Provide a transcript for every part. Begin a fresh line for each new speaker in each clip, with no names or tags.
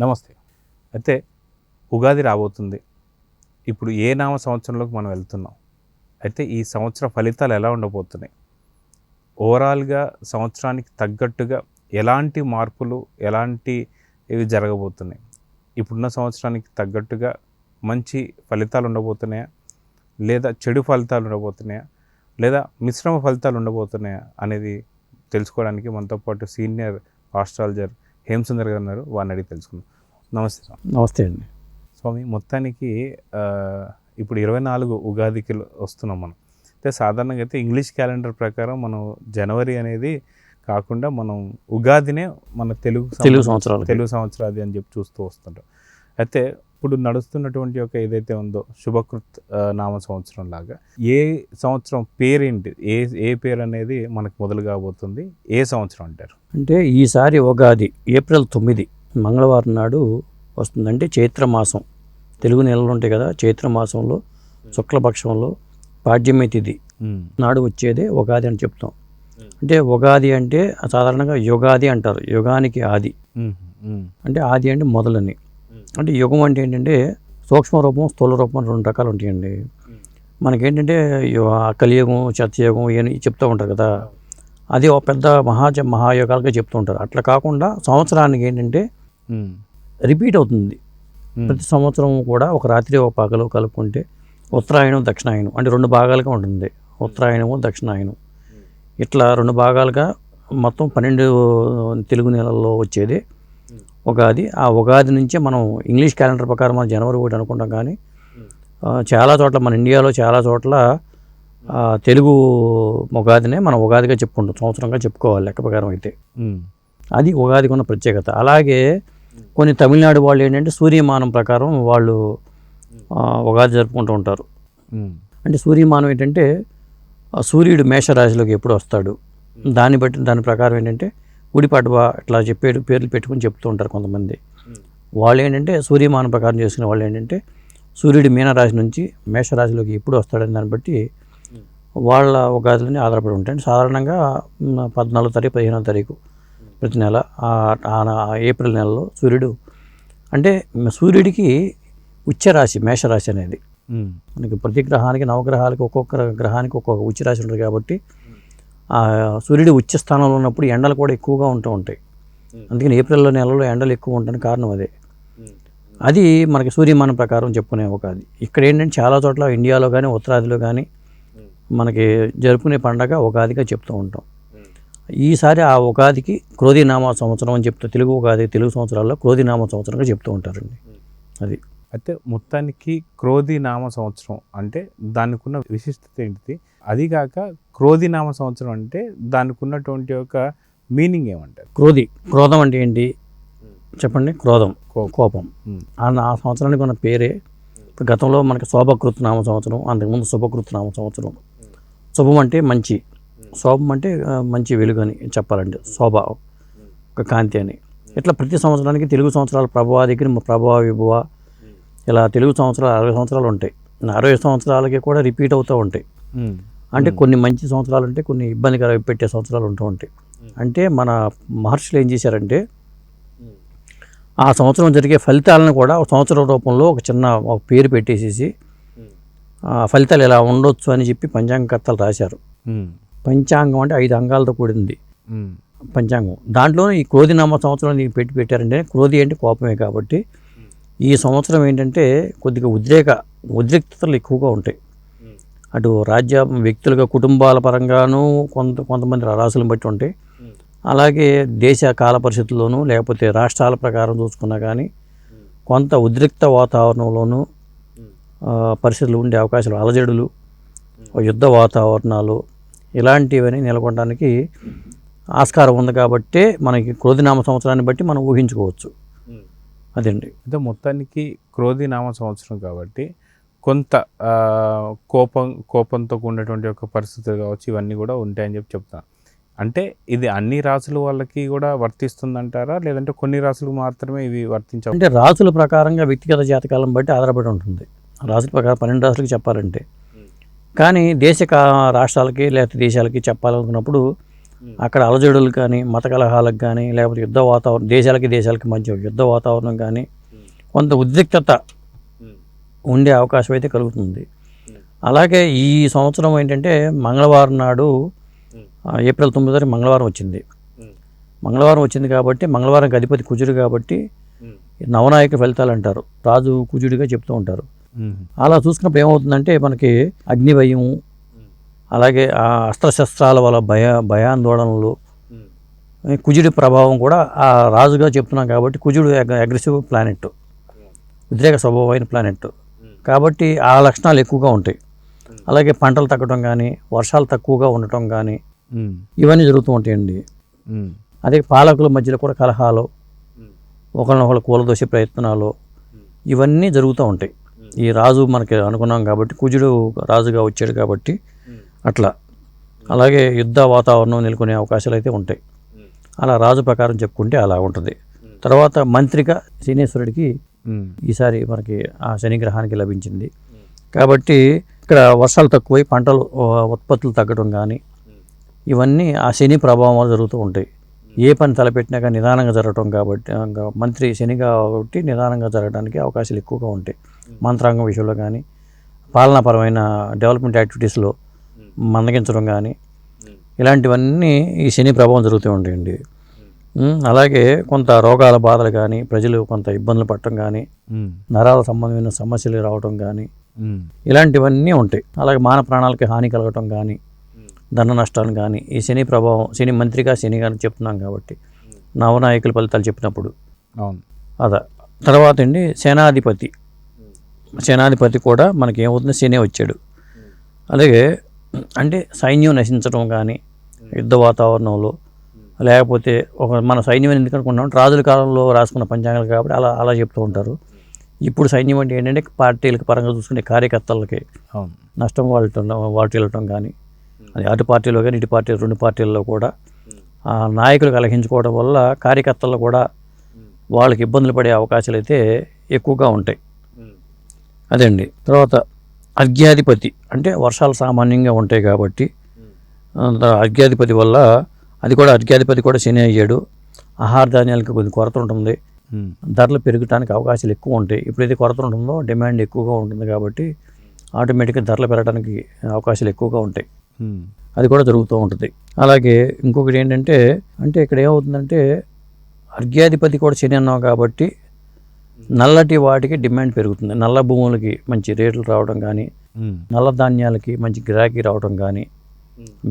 నమస్తే. అయితే ఉగాది రాబోతుంది. ఇప్పుడు ఏ నామ సంవత్సరంలోకి మనం వెళ్తున్నాం? అయితే ఈ సంవత్సర ఫలితాలు ఎలా ఉండబోతున్నాయి? ఓవరాల్గా సంవత్సరానికి తగ్గట్టుగా ఎలాంటి మార్పులు ఎలాంటి ఇవి జరగబోతున్నాయి? ఇప్పుడున్న సంవత్సరానికి తగ్గట్టుగా మంచి ఫలితాలు ఉండబోతున్నాయా? లేదా చెడు ఫలితాలు ఉండబోతున్నాయా? లేదా మిశ్రమ ఫలితాలు ఉండబోతున్నాయా? అనేది తెలుసుకోవడానికి మనతో పాటు సీనియర్ ఆస్ట్రాలజర్ హేమసుందర్ గారు ఉన్నారు వారిని అడిగి తెలుసుకుందాం. నమస్తే స్వామి.
నమస్తే అండి.
స్వామి మొత్తానికి ఇప్పుడు ఇరవై నాలుగు ఉగాదికి వస్తున్నాం మనం. అయితే సాధారణంగా అయితే ఇంగ్లీష్ క్యాలెండర్ ప్రకారం మనం జనవరి అనేది కాకుండా మనం ఉగాదినే మన తెలుగు
తెలుగు
సంవత్సరం-
సంవత్సరాలకి.
తెలుగు సంవత్సరాది అని చెప్పి చూస్తూ వస్తుంటాం. అయితే ఇప్పుడు నడుస్తున్నటువంటి ఒక ఏదైతే ఉందో శుభకృత్ నామ సంవత్సరం లాగా ఏ సంవత్సరం పేరేంటి? ఏ ఏ పేరు అనేది మనకు మొదలు కాబోతుంది? ఏ సంవత్సరం అంటారు?
అంటే ఈసారి ఉగాది ఏప్రిల్ తొమ్మిది మంగళవారం నాడు వస్తుందంటే చైత్రమాసం. తెలుగు నెలలు ఉంటాయి కదా చైత్రమాసంలో శుక్లపక్షంలో పాడ్యమి తిథి నాడు వచ్చేదే ఉగాది అని చెప్తాం. అంటే ఉగాది అంటే సాధారణంగా యుగాది అంటారు యుగానికి ఆది. అంటే ఆది అంటే మొదలని. అంటే యుగం అంటే ఏంటంటే సూక్ష్మ రూపం స్థూల రూపం రెండు రకాలు ఉంటాయండి. మనకేంటంటే కలియుగం సత్యయుగం ఇవన్నీ చెప్తూ ఉంటారు కదా. అది ఒక పెద్ద మహా మహాయుగాలుగా చెప్తూ ఉంటారు. అట్లా కాకుండా సంవత్సరానికి ఏంటంటే రిపీట్ అవుతుంది. ప్రతి సంవత్సరం కూడా ఒక రాత్రి ఒక పగలు కలుపుకుంటే ఉత్తరాయణం దక్షిణాయనం అంటే రెండు భాగాలుగా ఉంటుంది. ఉత్తరాయణము దక్షిణాయనం ఇట్లా రెండు భాగాలుగా మొత్తం పన్నెండు తెలుగు నెలల్లో వచ్చేది. ఉగాది. ఆ ఉగాది నుంచే మనం ఇంగ్లీష్ క్యాలెండర్ ప్రకారం మనం జనవరి ఒకటి అనుకుంటాం కానీ చాలా చోట్ల మన ఇండియాలో చాలా చోట్ల తెలుగు ఉగాదినే మనం ఉగాదిగా చెప్పుకుంటాం సంవత్సరంగా చెప్పుకోవాలి లెక్క ప్రకారం అయితే. అది ఉగాదికి ఉన్న ప్రత్యేకత. అలాగే కొన్ని తమిళనాడు వాళ్ళు ఏంటంటే సూర్యమానం ప్రకారం వాళ్ళు ఉగాది జరుపుకుంటూ ఉంటారు. అంటే సూర్యమానం ఏంటంటే సూర్యుడు మేషరాశిలోకి ఎప్పుడు వస్తాడు? దాన్ని బట్టి దాని ప్రకారం ఏంటంటే గుడిపడవ ఇట్లా చెప్పే పేర్లు పెట్టుకుని చెప్తూ ఉంటారు కొంతమంది. వాళ్ళు ఏంటంటే సూర్యమానం ప్రకారం చేసుకునే వాళ్ళు ఏంటంటే సూర్యుడు మీనరాశి నుంచి మేషరాశిలోకి ఎప్పుడు వస్తాడని దాన్ని బట్టి వాళ్ళ ఉగాదులని ఆధారపడి ఉంటాయి. సాధారణంగా పద్నాలుగు తారీఖు పదిహేనో తారీఖు ప్రతి నెల ఏప్రిల్ నెలలో సూర్యుడు అంటే సూర్యుడికి ఉచ్చరాశి మేషరాశి అనేది. మనకి ప్రతి గ్రహానికి నవగ్రహాలకి ఒక్కొక్క గ్రహానికి ఒక్కొక్క ఉచ్చ రాశి ఉంటుంది కాబట్టి సూర్యుడు ఉచ్చ స్థానంలో ఉన్నప్పుడు ఎండలు కూడా ఎక్కువగా ఉంటూ ఉంటాయి. అందుకని ఏప్రిల్లో నెలలో ఎండలు ఎక్కువ ఉండడానికి కారణం అదే. అది మనకి సూర్యమానం ప్రకారం చెప్పుకునే ఒక అది. ఇక్కడ ఏంటంటే చాలా చోట్ల ఇండియాలో కానీ ఉత్తరాదిలో కానీ మనకి జరుపుకునే పండగ ఉగాదిగా చెప్తూ ఉంటాం. ఈసారి ఆ ఉగాదికి క్రోధినామ సంవత్సరం అని చెప్తూ తెలుగు ఉగాది తెలుగు సంవత్సరాల్లో క్రోధినామ సంవత్సరంగా చెప్తూ ఉంటారండి. అది.
అయితే మొత్తానికి క్రోధి నామ సంవత్సరం అంటే దానికి ఉన్న విశిష్టత ఏంటిది? అది కాక క్రోధి నామ సంవత్సరం అంటే దానికి ఉన్నటువంటి ఒక మీనింగ్ ఏమంటారు?
క్రోధి క్రోధం అంటే ఏంటి? చెప్పండి. క్రోధం
కోపం.
ఆ సంవత్సరానికి ఉన్న పేరే. గతంలో మనకి శోభకృత్ నామ సంవత్సరం అంతకుముందు శుభకృత్ నామ సంవత్సరం. శుభం అంటే మంచి. శోభం అంటే మంచి వెలుగు అని చెప్పాలంటే శోభ ఒక కాంతి అని. ఇట్లా ప్రతి సంవత్సరానికి తెలుగు సంవత్సరాల ప్రభావ దగ్గర ప్రభావ విభవ ఇలా తెలుగు సంవత్సరాలు అరవై సంవత్సరాలు ఉంటాయి. అరవై సంవత్సరాలకి కూడా రిపీట్ అవుతూ ఉంటాయి. అంటే కొన్ని మంచి సంవత్సరాలు ఉంటాయి కొన్ని ఇబ్బందికర పెట్టే సంవత్సరాలు ఉంటూ ఉంటాయి. అంటే మన మహర్షులు ఏం చేశారంటే ఆ సంవత్సరం జరిగే ఫలితాలను కూడా ఒక సంవత్సరం రూపంలో ఒక చిన్న ఒక పేరు పెట్టేసేసి ఆ ఫలితాలు ఇలా ఉండొచ్చు అని చెప్పి పంచాంగకర్తలు రాశారు. పంచాంగం అంటే ఐదు అంగాలతో కూడింది. పంచాంగం. దాంట్లోనే ఈ క్రోధినామ సంవత్సరం నీకు పెట్టి పెట్టారంటే క్రోధి అంటే కోపమే కాబట్టి ఈ సంవత్సరం ఏంటంటే కొద్దిగా ఉద్రేక ఉద్రిక్తతలు ఎక్కువగా ఉంటాయి. అటు రాజ్య వ్యక్తులుగా కుటుంబాల పరంగాను కొంత కొంతమంది రాసులను బట్టి ఉంటాయి. అలాగే దేశ కాల పరిస్థితుల్లోనూ లేకపోతే రాష్ట్రాల ప్రకారం చూసుకున్నా కానీ కొంత ఉద్రిక్త వాతావరణంలోనూ పరిస్థితులు ఉండే అవకాశాలు అలజడులు యుద్ధ వాతావరణాలు ఇలాంటివన్నీ నెలకొనడానికి ఆస్కారం ఉంది కాబట్టే మనకి క్రోధినామ సంవత్సరాన్ని బట్టి మనం ఊహించుకోవచ్చు. అదండి.
అయితే మొత్తానికి క్రోధి నామ సంవత్సరం కాబట్టి కొంత ఆ, కోపం కోపంతో కూడినటువంటి ఒక పరిస్థితులు కావచ్చు ఇవన్నీ కూడా ఉంటాయని చెప్పి చెప్తాను. అంటే ఇది అన్ని రాసుల వాళ్ళకి కూడా వర్తిస్తుందంటారా? లేదంటే కొన్ని రాసులకు మాత్రమే ఇవి వర్తించ
అంటే రాసుల ప్రకారంగా వ్యక్తిగత జాతకాలను బట్టి ఆధారపడి ఉంటుంది. రాసుల ప్రకారం పన్నెండు రాసులకి చెప్పాలంటే. కానీ దేశ కా- రాష్ట్రాలకి లేకపోతే దేశాలకి చెప్పాలనుకున్నప్పుడు అక్కడ అలజడులు కానీ మత కలహాలకు కానీ లేకపోతే యుద్ధ వాతావరణం దేశాలకి దేశాలకి మధ్య యుద్ధ వాతావరణం కానీ కొంత ఉద్రిక్తత ఉండే అవకాశం అయితే కలుగుతుంది. అలాగే ఈ సంవత్సరం ఏంటంటే మంగళవారం నాడు ఆ, ఏప్రిల్ తొమ్మిది తారీఖు మంగళవారం వచ్చింది. మంగళవారం వచ్చింది కాబట్టి మంగళవారం అధిపతి కుజుడు కాబట్టి నవనాయక ఫలితాలు అంటారు. రాజు కుజుడిగా చెప్తూ ఉంటారు. అలా చూసుకున్నప్పుడు ఏమవుతుందంటే మనకి అగ్నిభయం అలాగే ఆ అస్త్రశస్త్రాల వల్ల భయ భయాందోళనలు ఈ కుజుడి ప్రభావం కూడా ఆ రాజుగా చెప్తున్నాం కాబట్టి కుజుడు అగ్రెసివ్ ప్లానెట్ ఉద్రేక స్వభావమైన ప్లానెట్ కాబట్టి ఆ లక్షణాలు ఎక్కువగా ఉంటాయి. అలాగే పంటలు తగ్గడం కానీ వర్షాలు తక్కువగా ఉండటం కానీ ఇవన్నీ జరుగుతూ ఉంటాయండి. అదే పాలకుల మధ్యలో కూడా కలహాలు ఒకరినొకరు కూలదోసే ప్రయత్నాలు ఇవన్నీ జరుగుతూ ఉంటాయి. ఈ రాజు మనకి అనుకున్నాం కాబట్టి కుజుడు రాజుగా వచ్చాడు కాబట్టి అట్లా. అలాగే యుద్ధ వాతావరణం నెలకొనే అవకాశాలు అయితే ఉంటాయి. అలా రాజు ప్రకారం చెప్పుకుంటే అలా ఉంటుంది. తర్వాత మంత్రిక శనేశ్వరుడికి ఈసారి మనకి ఆ శని గ్రహానికి లభించింది. కాబట్టి ఇక్కడ వర్షాలు తక్కువై పంటలు ఉత్పత్తులు తగ్గడం కానీ ఇవన్నీ ఆ శని ప్రభావం వల్ల జరుగుతూ ఉంటాయి. ఏ పని తలపెట్టినా కానీ నిదానంగా జరగటం కాబట్టి మంత్రి శని కాబట్టి నిదానంగా జరగడానికి అవకాశాలు ఎక్కువగా ఉంటాయి. మంత్రాంగం విషయంలో కానీ పాలనాపరమైన డెవలప్మెంట్ యాక్టివిటీస్లో మందగించడం కానీ ఇలాంటివన్నీ ఈ శని ప్రభావం జరుగుతూ ఉంటాయండి. అలాగే కొంత రోగాల బాధలు కానీ ప్రజలు కొంత ఇబ్బందులు పడటం కానీ నరాల సంబంధమైన సమస్యలు రావటం కానీ ఇలాంటివన్నీ ఉంటాయి. అలాగే మాన ప్రాణాలకి హాని కలగటం కానీ ధన నష్టాలు కానీ ఈ శని ప్రభావం శని మంత్రిగా శని గారిని చెప్తున్నాం కాబట్టి నవనాయకుల ఫలితాలు చెప్పినప్పుడు.
అవును.
అదా తర్వాత అండి సేనాధిపతి. సేనాధిపతి కూడా మనకి ఏమవుతుంది శని వచ్చాడు. అలాగే అంటే సైన్యం నశించడం కానీ యుద్ధ వాతావరణంలో లేకపోతే ఒక మన సైన్యం ఎందుకు అనుకుంటున్నాం రాజుల కాలంలో రాసుకున్న పంచాంగాలు కాబట్టి అలా అలా చెప్తూ ఉంటారు. ఇప్పుడు సైన్యం అంటే ఏంటంటే పార్టీలకు పరంగా చూసుకునే కార్యకర్తలకి నష్టం వాళ్ళటం వాటిల్లటం కానీ అది అటు పార్టీలో కానీ ఇటు పార్టీ రెండు పార్టీల్లో కూడా ఆ నాయకులు కలహించుకోవడం వల్ల కార్యకర్తలు కూడా వాళ్ళకి ఇబ్బందులు పడే అవకాశాలు అయితే ఎక్కువగా ఉంటాయి. అదండి తర్వాత అర్ఘ్యాధిపతి. అంటే వర్షాలు సామాన్యంగా ఉంటాయి కాబట్టి అర్ఘ్యాధిపతి వల్ల అది కూడా అర్ఘ్యాధిపతి కూడా శని అయ్యాడు ఆహార ధాన్యాలకు కొద్ది కొరత ఉంటుంది. ధరలు పెరగడానికి అవకాశాలు ఎక్కువ ఉంటాయి ఎప్పుడైతే కొరత ఉంటుందో డిమాండ్ ఎక్కువగా ఉంటుంది కాబట్టి ఆటోమేటిక్గా ధరలు పెరగడానికి అవకాశాలు ఎక్కువగా ఉంటాయి. అది కూడా జరుగుతూ ఉంటుంది అలాగే ఇంకొకటి ఏంటంటే అంటే ఇక్కడ ఏమవుతుందంటే అర్ఘ్యాధిపతి కూడా శని అన్నాం కాబట్టి నల్లటి వాటికి డిమాండ్ పెరుగుతుంది నల్ల భూములకి మంచి రేట్లు రావడం కానీ. నల్ల ధాన్యాలకి మంచి గిరాకీ రావడం కానీ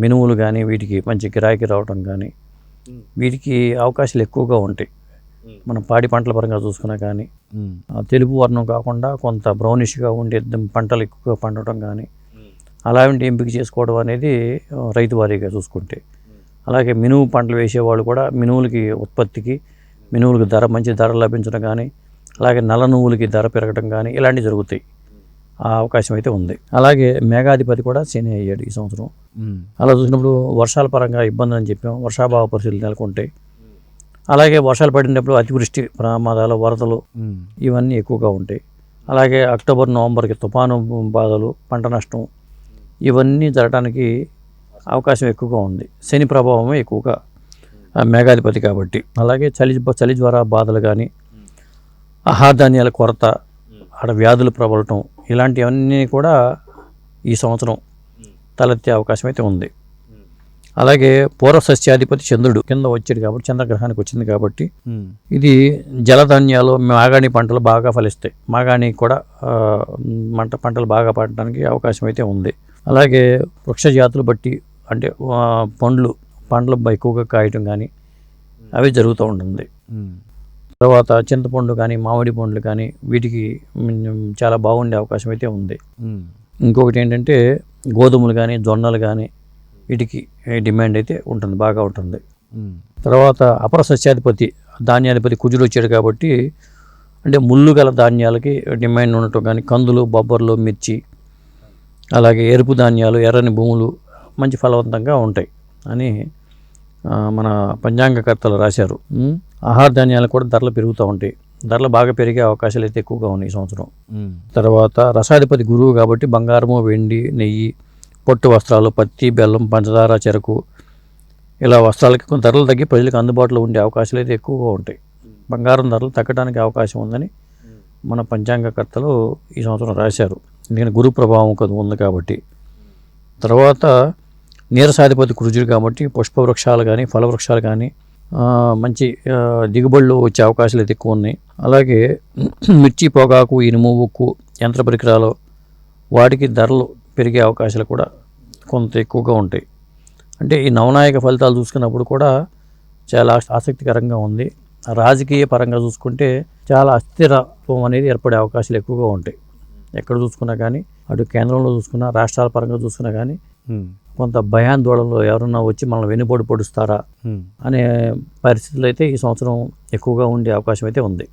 మినుములు కానీ వీటికి మంచి గిరాకీ రావడం కానీ వీటికి అవకాశాలు ఎక్కువగా ఉంటాయి. మనం పాడి పంటల పరంగా చూసుకున్నా కానీ తెలుపు వర్ణం కాకుండా కొంత బ్రౌనిష్గా ఉండే పంటలు ఎక్కువగా పండటం కానీ అలాంటి ఎంపిక చేసుకోవడం అనేది రైతు వారీగా చూసుకుంటే. అలాగే మినుము పంటలు వేసేవాళ్ళు కూడా మినువులకి ఉత్పత్తికి మినువులకి ధర మంచి ధర లభించడం కానీ అలాగే నల్ల నువ్వులకి ధర పెరగడం కానీ ఇలాంటివి జరుగుతాయి. ఆ అవకాశం అయితే ఉంది. అలాగే మేఘాధిపతి కూడా శని అయ్యాడు ఈ సంవత్సరం. అలా చూసినప్పుడు వర్షాల పరంగా ఇబ్బంది అని చెప్పాం. వర్షాభావ పరిస్థితులు నెలకొంటాయి అలాగే వర్షాలు పడినప్పుడు అతివృష్టి ప్రమాదాలు వరదలు. ఇవన్నీ ఎక్కువగా ఉంటాయి. అలాగే అక్టోబర్ నవంబర్కి తుఫాను బాధలు పంట నష్టం ఇవన్నీ జరగడానికి అవకాశం ఎక్కువగా ఉంది. శని ప్రభావం ఎక్కువగా ఆ, మేఘాధిపతి కాబట్టి. అలాగే చలి చలి జ్వర బాధలు కానీ ఆహార ధాన్యాల కొరత ఆడ వ్యాధులు ప్రబలటం ఇలాంటివన్నీ కూడా ఈ సంవత్సరం తలెత్తే అవకాశం అయితే ఉంది. అలాగే పూర్వ సస్యాధిపతి చంద్రుడు కింద వచ్చాడు కాబట్టి చంద్రగ్రహానికి వచ్చింది కాబట్టి. ఇది జలధాన్యాలు మాగాణి పంటలు బాగా ఫలిస్తాయి. మాగాణి కూడా మంట పంటలు బాగా పండడానికి అవకాశం అయితే ఉంది. అలాగే వృక్ష జాతులు బట్టి అంటే పండ్లు పండ్లు ఎక్కువగా కాయటం కానీ అవి జరుగుతూ ఉంటుంది. తర్వాత చింతపండు కానీ మామిడి పండ్లు కానీ వీటికి చాలా బాగుండే అవకాశం అయితే ఉంది. ఇంకొకటి ఏంటంటే గోధుమలు కానీ జొన్నలు కానీ వీటికి డిమాండ్ అయితే ఉంటుంది బాగా ఉంటుంది. తర్వాత అపర సస్యాధిపతి ధాన్యాధిపతి కుజుడు వచ్చాడు కాబట్టి అంటే ముళ్ళు గల ధాన్యాలకి డిమాండ్ ఉండటం కానీ కందులు బొబ్బర్లు మిర్చి అలాగే ఎరుపు ధాన్యాలు ఎర్రని భూములు మంచి ఫలవంతంగా ఉంటాయి అని మన పంచాంగకర్తలు రాశారు. ఆహార ధాన్యాలు కూడా ధరలు పెరుగుతూ ఉంటాయి. ధరలు బాగా పెరిగే అవకాశాలు అయితే ఎక్కువగా ఉన్నాయి ఈ సంవత్సరం. తర్వాత రసాధిపతి గురువు కాబట్టి బంగారము వెండి నెయ్యి పొట్టు వస్త్రాలు పత్తి బెల్లం పంచదార చెరకు ఇలా వస్త్రాలకి కొంత ధరలు తగ్గి ప్రజలకు అందుబాటులో ఉండే అవకాశాలు అయితే ఎక్కువగా ఉంటాయి. బంగారం ధరలు తగ్గడానికి అవకాశం ఉందని మన పంచాంగకర్తలు ఈ సంవత్సరం రాశారు. ఎందుకంటే గురు ప్రభావం ఉంది కాబట్టి. తర్వాత నీరసాధిపతి కురుజుడు కాబట్టి పుష్పవృక్షాలు కానీ ఫలవృక్షాలు కానీ మంచి దిగుబడులు వచ్చే అవకాశాలు అయితే ఎక్కువ ఉన్నాయి. అలాగే మిర్చి పొగాకు ఇనుము ఉక్కు యంత్ర పరికరాలు వాటికి ధరలు పెరిగే అవకాశాలు కూడా కొంత ఎక్కువగా ఉంటాయి. అంటే ఈ నవనాయక ఫలితాలు చూసుకున్నప్పుడు కూడా చాలా ఆసక్తికరంగా ఉంది. రాజకీయ పరంగా చూసుకుంటే చాలా అస్థిరత్వం అనేది ఏర్పడే అవకాశాలు ఎక్కువగా ఉంటాయి. ఎక్కడ చూసుకున్నా కానీ అటు కేంద్రంలో చూసుకున్నా రాష్ట్రాల పరంగా చూసుకున్నా కానీ. కొంత భయాందోళనలో ఎవరన్నా వచ్చి మనల్ని వెనుబడి పొడుస్తారా. అనే పరిస్థితులు అయితే ఈ సంవత్సరం ఎక్కువగా ఉండే అవకాశం అయితే ఉంది